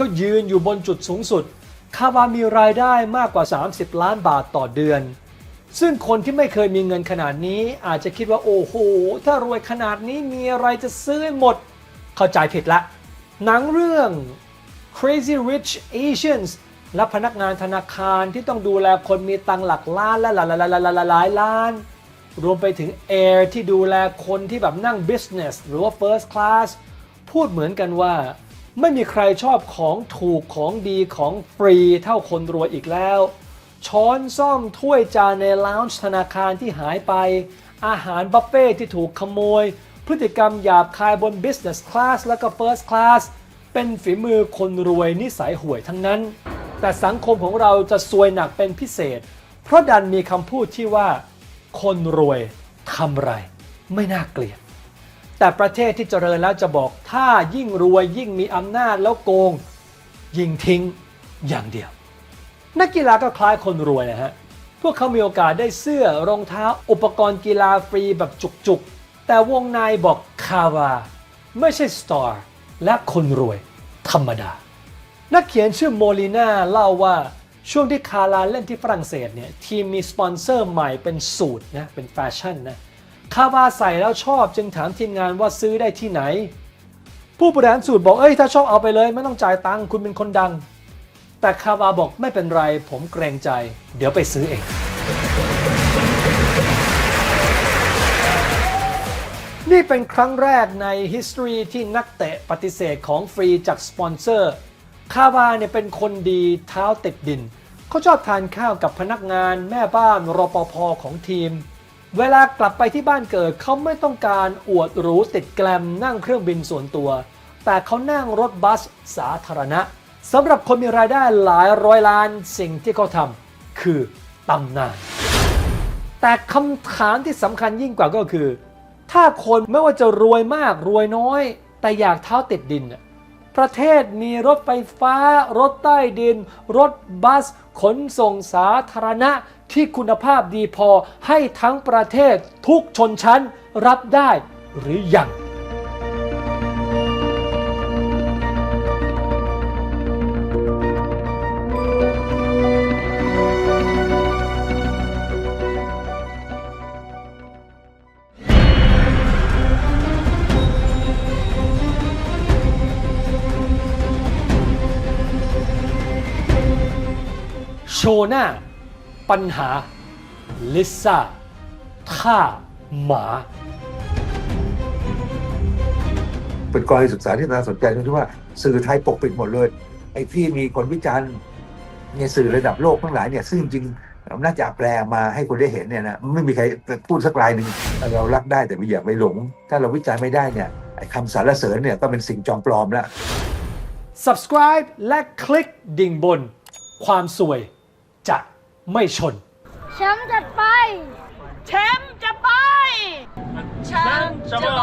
ก็ยืนอยู่บนจุดสูงสุด คาวามีรายได้มากกว่า 30 ล้านบาทต่อเดือน ซึ่งคนที่ไม่เคยมีเงินขนาดนี้ อาจจะคิดว่าโอ้โห ถ้ารวยขนาดนี้มีอะไรจะซื้อให้หมด เข้าใจผิดละ หนังเรื่อง Crazy Rich Asians และพนักงานธนาคารที่ต้องดูแลคนมีตังหลักล้านและหลายหลายหลายหลายหลายล้าน รวมไปถึง Air ที่ดูแลคนที่แบบนั่ง Business หรือว่า First Class พูดเหมือนกันว่า ไม่มีใครชอบของถูกของดีของฟรีเท่าคนรวยอีกแล้ว ช้อนซ่อมถ้วยจานในลาวน์ธนาคารที่หายไป อาหารบัฟเฟ่ที่ถูกขโมย พฤติกรรมหยาบคายบน Business Class และก็ First Class เป็นฝีมือคนรวยนิสัยห่วยทั้งนั้น แต่สังคมของเราจะซวยหนักเป็นพิเศษ เพราะดันมีคำพูดที่ว่า คนรวยทำไร ไม่น่าเกลียด แต่ประเทศที่เจริญแล้วจะบอกถ้ายิ่งรวยยิ่งมีอำนาจแล้วโกง ยิงทิ้งอย่างเดียว นักกีฬาก็คล้ายคนรวยนะฮะ พวกเขามีโอกาสได้เสื้อรองเท้าอุปกรณ์กีฬาฟรีแบบจุกๆ แต่วงในบอกคาวา ไม่ใช่สตาร์และคนรวยธรรมดา นักเขียนชื่อโมลิน่าเล่าว่าช่วงที่คาราเล่นที่ฝรั่งเศสเนี่ยทีมมีสปอนเซอร์ใหม่เป็นสูตรนะเป็นแฟชั่นนะ คาวาใส่แล้วชอบจึงถามทีมงานว่าซื้อได้ที่ไหน ผู้บริหารสูตรบอกเอ้ยถ้าชอบเอาไปเลย ไม่ต้องจ่ายตังค์คุณเป็นคนดัง แต่คาวาบอกไม่เป็นไร ผมเกรงใจ เดี๋ยวไปซื้อเอง นี่เป็นครั้งแรกใน history ที่นักเตะปฏิเสธของฟรีจากสปอนเซอร์คาวาเนี่ยเป็นคนดีเท้าติดดิน เขาชอบทานข้าวกับพนักงานแม่บ้านรปภของทีม เวลากลับไปที่บ้านเกิดเขาไม่ต้องการอวดหรูติดแกลมนั่งเครื่องบินส่วนตัว แต่เขานั่งรถบัสสาธารณะสำหรับคนมีรายได้หลายร้อยล้านสิ่งที่เขาทำคือตำนาน แต่คำถามที่สำคัญยิ่งกว่าก็คือ ถ้าคนไม่ว่าจะรวยมากรวยน้อย แต่อยากเท้าติดดิน ประเทศมีรถไฟฟ้า รถใต้ดิน รถบัส ขนส่งสาธารณะที่คุณภาพดีพอให้ทั้งประเทศทุกชนชั้นรับได้หรือยัง โชว์หน้า ปัญหา ลิซ่าท่าหมา เป็นกรณีศึกษาที่น่าสนใจตรงที่ว่าสื่อไทยปกปิดหมดเลย ไอ้ที่มีคนวิจารณ์ในสื่อระดับโลกทั้งหลายเนี่ย ซึ่งจริงๆน่าจะแปลมาให้คนได้เห็นเนี่ยนะไม่มีใครพูดสักรายหนึ่งเรารักได้แต่ไม่อย่าไปหลง ถ้าเราวิจารณ์ไม่ได้เนี่ยไอ้คำสรรเสริญเนี่ยก็เป็นสิ่งจอมปลอมแล้ว subscribe และคลิกดิ่งบน ความสวย จะไม่ชน แชมป์จะไป แชมป์จะไป แชมป์จะไป